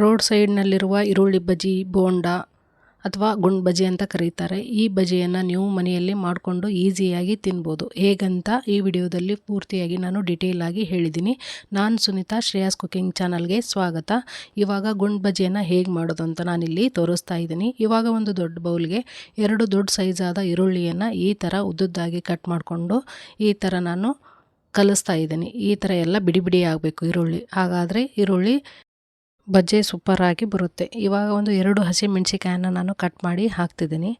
Road ಸೈಡ್ನಲ್ಲಿರುವ ಈರುಳ್ಳಿ ಬಜ್ಜಿ ಬೋಂಡ ಅಥವಾ ಗುಂಡ್ ಬಜ್ಜಿ ಅಂತ ಕರೀತಾರೆ. ಈ ಬಜ್ಜಿಯನ್ನು ನೀವು ಮನೆಯಲ್ಲಿ ಮಾಡಿಕೊಂಡು ಈಸಿಯಾಗಿ ತಿನ್ಬೋದು. ಹೇಗಂತ ಈ ವಿಡಿಯೋದಲ್ಲಿ ಪೂರ್ತಿಯಾಗಿ ನಾನು ಡಿಟೇಲಾಗಿ ಹೇಳಿದ್ದೀನಿ. ನಾನು ಸುನೀತಾ, ಶ್ರೇಯಾಸ್ ಕುಕಿಂಗ್ ಚಾನಲ್ಗೆ ಸ್ವಾಗತ. ಇವಾಗ ಗುಂಡ್ ಬಜ್ಜಿಯನ್ನು ಹೇಗೆ ಮಾಡೋದು ಅಂತ ನಾನಿಲ್ಲಿ ತೋರಿಸ್ತಾ ಇದ್ದೀನಿ. ಇವಾಗ ಒಂದು ದೊಡ್ಡ ಬೌಲ್ಗೆ ಎರಡು ದೊಡ್ಡ ಸೈಜಾದ ಈರುಳ್ಳಿಯನ್ನು ಈ ಥರ ಉದ್ದುದ್ದಾಗಿ ಕಟ್ ಮಾಡಿಕೊಂಡು ಈ ಥರ ನಾನು ಕಲಿಸ್ತಾ ಇದ್ದೀನಿ. ಈ ಥರ ಎಲ್ಲ ಬಿಡಿ ಬಿಡಿ ಆಗಬೇಕು ಈರುಳ್ಳಿ. ಹಾಗಾದರೆ ಈರುಳ್ಳಿ ಬಜ್ಜಿ ಸೂಪರಾಗಿ ಬರುತ್ತೆ. ಇವಾಗ ಒಂದು ಎರಡು ಹಸಿಮೆಣ್ಸಿಕಾಯನ್ನು ನಾನು ಕಟ್ ಮಾಡಿ ಹಾಕ್ತಿದ್ದೀನಿ.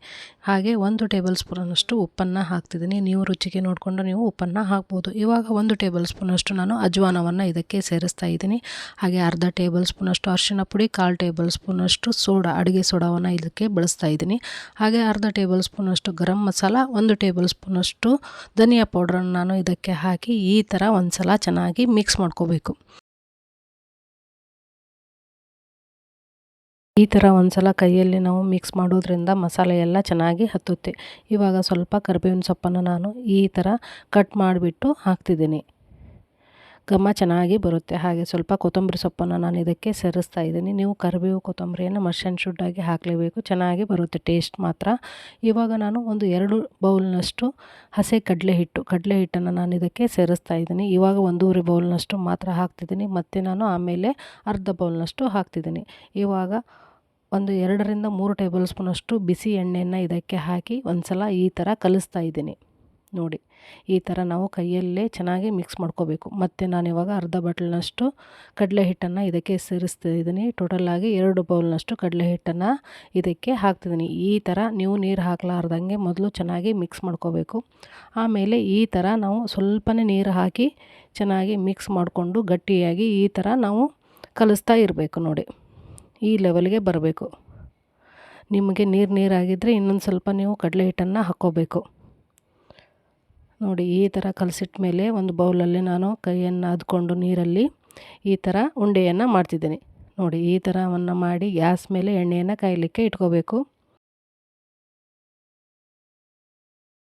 ಹಾಗೆ ಒಂದು ಟೇಬಲ್ ಸ್ಪೂನಷ್ಟು ಉಪ್ಪನ್ನು ಹಾಕ್ತಿದ್ದೀನಿ. ನೀವು ರುಚಿಗೆ ನೋಡಿಕೊಂಡು ನೀವು ಉಪ್ಪನ್ನು ಹಾಕ್ಬೋದು. ಇವಾಗ ಒಂದು ಟೇಬಲ್ ಸ್ಪೂನಷ್ಟು ನಾನು ಅಜ್ವಾನವನ್ನು ಇದಕ್ಕೆ ಸೇರಿಸ್ತಾ ಇದ್ದೀನಿ. ಹಾಗೆ ಅರ್ಧ ಟೇಬಲ್ ಸ್ಪೂನಷ್ಟು ಅರಿಶಿನ ಪುಡಿ, ಕಾಲು ಟೇಬಲ್ ಸ್ಪೂನಷ್ಟು ಸೋಡಾ, ಅಡುಗೆ ಸೋಡಾವನ್ನು ಇದಕ್ಕೆ ಬಳಸ್ತಾ ಇದ್ದೀನಿ. ಹಾಗೆ ಅರ್ಧ ಟೇಬಲ್ ಸ್ಪೂನಷ್ಟು ಗರಂ ಮಸಾಲ, ಒಂದು ಟೇಬಲ್ ಸ್ಪೂನಷ್ಟು ಧನಿಯಾ ಪೌಡ್ರನ್ನು ನಾನು ಇದಕ್ಕೆ ಹಾಕಿ ಈ ಥರ ಒಂದು ಸಲ ಚೆನ್ನಾಗಿ ಮಿಕ್ಸ್ ಮಾಡ್ಕೋಬೇಕು. ಈ ಥರ ಒಂದು ಸಲ ಕೈಯಲ್ಲಿ ನಾವು ಮಿಕ್ಸ್ ಮಾಡೋದ್ರಿಂದ ಮಸಾಲೆ ಎಲ್ಲ ಚೆನ್ನಾಗಿ ಹತ್ತುತ್ತೆ. ಇವಾಗ ಸ್ವಲ್ಪ ಕರಿಬೇವಿನ ಸೊಪ್ಪನ್ನು ನಾನು ಈ ಥರ ಕಟ್ ಮಾಡಿಬಿಟ್ಟು ಹಾಕ್ತಿದ್ದೀನಿ. ಘಮ ಚೆನ್ನಾಗಿ ಬರುತ್ತೆ. ಹಾಗೆ ಸ್ವಲ್ಪ ಕೊತ್ತಂಬರಿ ಸೊಪ್ಪನ್ನು ನಾನು ಇದಕ್ಕೆ ಸೇರಿಸ್ತಾ ಇದ್ದೀನಿ. ನೀವು ಕರಿಬೇವು ಕೊತ್ತಂಬರಿಯನ್ನು ಶುಡ್ ಶುಡ್ಡಾಗಿ ಹಾಕಲೇಬೇಕು. ಚೆನ್ನಾಗಿ ಬರುತ್ತೆ ಟೇಸ್ಟ್ ಮಾತ್ರ. ಇವಾಗ ನಾನು ಒಂದು ಎರಡು ಬೌಲ್ನಷ್ಟು ಹಸೆ ಕಡಲೆ ಹಿಟ್ಟು, ಕಡಲೆ ಹಿಟ್ಟನ್ನು ನಾನು ಇದಕ್ಕೆ ಸೇರಿಸ್ತಾ ಇದ್ದೀನಿ. ಇವಾಗ ಒಂದೂವರೆ ಬೌಲ್ನಷ್ಟು ಮಾತ್ರ ಹಾಕ್ತಿದ್ದೀನಿ. ಮತ್ತು ನಾನು ಆಮೇಲೆ ಅರ್ಧ ಬೌಲ್ನಷ್ಟು ಹಾಕ್ತಿದ್ದೀನಿ. ಇವಾಗ ಒಂದು ಎರಡರಿಂದ ಮೂರು ಟೇಬಲ್ ಸ್ಪೂನಷ್ಟು ಬಿಸಿ ಎಣ್ಣೆಯನ್ನು ಇದಕ್ಕೆ ಹಾಕಿ ಒಂದು ಸಲ ಈ ಥರ ಕಲಿಸ್ತಾ ಇದ್ದೀನಿ. ನೋಡಿ, ಈ ಥರ ನಾವು ಕೈಯಲ್ಲೇ ಚೆನ್ನಾಗಿ ಮಿಕ್ಸ್ ಮಾಡ್ಕೋಬೇಕು. ಮತ್ತು ನಾನಿವಾಗ ಅರ್ಧ ಬಟ್ಲಿನಷ್ಟು ಕಡಲೆ ಹಿಟ್ಟನ್ನು ಇದಕ್ಕೆ ಸೇರಿಸ್ತಾ ಇದ್ದೀನಿ. ಟೋಟಲಾಗಿ ಎರಡು ಬೌಲ್ನಷ್ಟು ಕಡಲೆ ಹಿಟ್ಟನ್ನು ಇದಕ್ಕೆ ಹಾಕ್ತಿದ್ದೀನಿ. ಈ ಥರ ನೀವು ನೀರು ಹಾಕಲಾರ್ದಂಗೆ ಮೊದಲು ಚೆನ್ನಾಗಿ ಮಿಕ್ಸ್ ಮಾಡ್ಕೋಬೇಕು. ಆಮೇಲೆ ಈ ಥರ ನಾವು ಸ್ವಲ್ಪನೇ ನೀರು ಹಾಕಿ ಚೆನ್ನಾಗಿ ಮಿಕ್ಸ್ ಮಾಡಿಕೊಂಡು ಗಟ್ಟಿಯಾಗಿ ಈ ಥರ ನಾವು ಕಲಿಸ್ತಾ ಇರಬೇಕು ನೋಡಿ. ಈ ಲೆವೆಲ್ಗೆ ಬರಬೇಕು. ನಿಮಗೆ ನೀರು ನೀರಾಗಿದ್ದರೆ ಇನ್ನೊಂದು ಸ್ವಲ್ಪ ನೀವು ಕಡಲೆ ಹಿಟ್ಟನ್ನು ಹಾಕ್ಕೋಬೇಕು. ನೋಡಿ, ಈ ಥರ ಕಲಸಿಟ್ಟ ಮೇಲೆ ಒಂದು ಬೌಲಲ್ಲಿ ನಾನು ಕೈಯನ್ನು ಅದ್ಕೊಂಡು ನೀರಲ್ಲಿ ಈ ಥರ ಉಂಡೆಯನ್ನು ಮಾಡ್ತಿದ್ದೀನಿ. ನೋಡಿ, ಈ ಥರವನ್ನು ಮಾಡಿ ಗ್ಯಾಸ್ ಮೇಲೆ ಎಣ್ಣೆಯನ್ನು ಕಾಯಲಿಕ್ಕೆ ಇಟ್ಕೋಬೇಕು.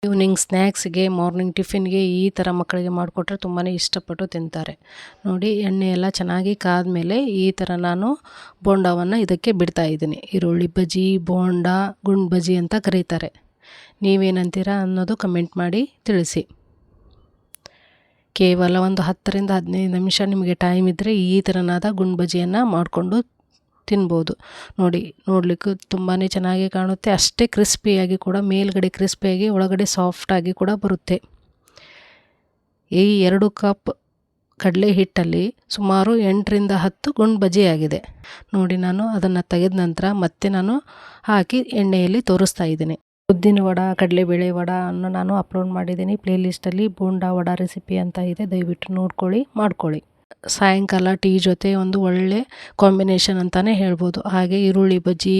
ಈವ್ನಿಂಗ್ ಸ್ನ್ಯಾಕ್ಸ್ಗೆ ಮಾರ್ನಿಂಗ್ ಟಿಫಿನ್ಗೆ ಈ ಥರ ಮಕ್ಕಳಿಗೆ ಮಾಡಿಕೊಟ್ರೆ ತುಂಬಾ ಇಷ್ಟಪಟ್ಟು ತಿಂತಾರೆ. ನೋಡಿ, ಎಣ್ಣೆ ಎಲ್ಲ ಚೆನ್ನಾಗಿ ಕಾದ್ಮೇಲೆ ಈ ಥರ ನಾನು ಬೋಂಡವನ್ನು ಇದಕ್ಕೆ ಬಿಡ್ತಾ ಇದ್ದೀನಿ. ಈರುಳ್ಳಿ ಬಜ್ಜಿ, ಬೋಂಡ, ಗುಂಡ್ ಬಜ್ಜಿ ಅಂತ ಕರೀತಾರೆ. ನೀವೇನಂತೀರಾ ಅನ್ನೋದು ಕಮೆಂಟ್ ಮಾಡಿ ತಿಳಿಸಿ. ಕೇವಲ ಒಂದು ಹತ್ತರಿಂದ ಹದಿನೈದು ನಿಮಿಷ ನಿಮಗೆ ಟೈಮ್ ಇದ್ದರೆ ಈ ಥರನಾದ ಗುಂಡ್ ಬಜ್ಜಿಯನ್ನು ಮಾಡಿಕೊಂಡು ತಿನ್ಬೋದು. ನೋಡಿ, ನೋಡಲಿಕ್ಕೂ ತುಂಬಾ ಚೆನ್ನಾಗಿ ಕಾಣುತ್ತೆ. ಅಷ್ಟೇ ಕ್ರಿಸ್ಪಿಯಾಗಿ ಕೂಡ, ಮೇಲ್ಗಡೆ ಕ್ರಿಸ್ಪಿಯಾಗಿ, ಒಳಗಡೆ ಸಾಫ್ಟಾಗಿ ಕೂಡ ಬರುತ್ತೆ. ಈ ಎರಡು ಕಪ್ ಕಡಲೆ ಹಿಟ್ಟಲ್ಲಿ ಸುಮಾರು ಎಂಟರಿಂದ ಹತ್ತು ಗುಂಡು ಬಜ್ಜಿ ಆಗಿದೆ. ನೋಡಿ, ನಾನು ಅದನ್ನು ತೆಗೆದ ನಂತರ ಮತ್ತೆ ನಾನು ಹಾಕಿ ಎಣ್ಣೆಯಲ್ಲಿ ತೋರಿಸ್ತಾ ಇದ್ದೀನಿ. ಉದ್ದಿನ ವಡ, ಕಡಲೆ ಬೇಳೆ ವಡ ಅನ್ನು ನಾನು ಅಪ್ಲೋಡ್ ಮಾಡಿದ್ದೀನಿ. ಪ್ಲೇಲಿಸ್ಟಲ್ಲಿ ಬೋಂಡಾ ವಡ ರೆಸಿಪಿ ಅಂತ ಇದೆ. ದಯವಿಟ್ಟು ನೋಡ್ಕೊಳ್ಳಿ, ಮಾಡ್ಕೊಳ್ಳಿ. ಸಾಯಂಕಾಲ ಟೀ ಜೊತೆ ಒಂದು ಒಳ್ಳೆ ಕಾಂಬಿನೇಷನ್ ಅಂತಲೇ ಹೇಳ್ಬೋದು. ಹಾಗೆ ಈರುಳ್ಳಿ ಬಜ್ಜಿ,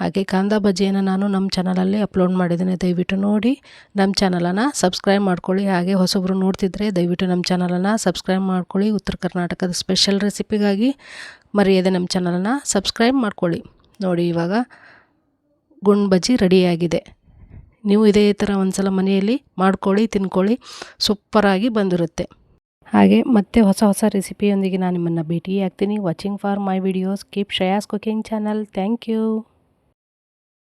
ಹಾಗೆ ಕಾಂದ ಬಜ್ಜಿಯನ್ನು ನಾನು ನಮ್ಮ ಚಾನಲಲ್ಲಿ ಅಪ್ಲೋಡ್ ಮಾಡಿದ್ದೀನಿ. ದಯವಿಟ್ಟು ನೋಡಿ ನಮ್ಮ ಚಾನಲನ್ನು ಸಬ್ಸ್ಕ್ರೈಬ್ ಮಾಡ್ಕೊಳ್ಳಿ. ಹಾಗೆ ಹೊಸೊಬ್ಬರು ನೋಡ್ತಿದ್ರೆ ದಯವಿಟ್ಟು ನಮ್ಮ ಚಾನಲನ್ನು ಸಬ್ಸ್ಕ್ರೈಬ್ ಮಾಡ್ಕೊಳ್ಳಿ. ಉತ್ತರ ಕರ್ನಾಟಕದ ಸ್ಪೆಷಲ್ ರೆಸಿಪಿಗಾಗಿ ಮರೆಯದೆ ನಮ್ಮ ಚಾನಲನ್ನು ಸಬ್ಸ್ಕ್ರೈಬ್ ಮಾಡ್ಕೊಳ್ಳಿ. ನೋಡಿ ಇವಾಗ ಗುಂಡ್ ಬಜ್ಜಿ ರೆಡಿಯಾಗಿದೆ. ನೀವು ಇದೇ ಥರ ಒಂದು ಸಲ ಮನೆಯಲ್ಲಿ ಮಾಡ್ಕೊಳ್ಳಿ, ತಿನ್ಕೊಳ್ಳಿ. ಸೂಪರಾಗಿ ಬಂದಿರುತ್ತೆ. ಹಾಗೆ ಮತ್ತೆ ಹೊಸ ಹೊಸ ರೆಸಿಪಿಯೊಂದಿಗೆ ನಾನು ನಿಮ್ಮನ್ನು ಭೇಟಿಯಾಗ್ತೀನಿ. Watching for my videos keep Shreyas cooking channel thank you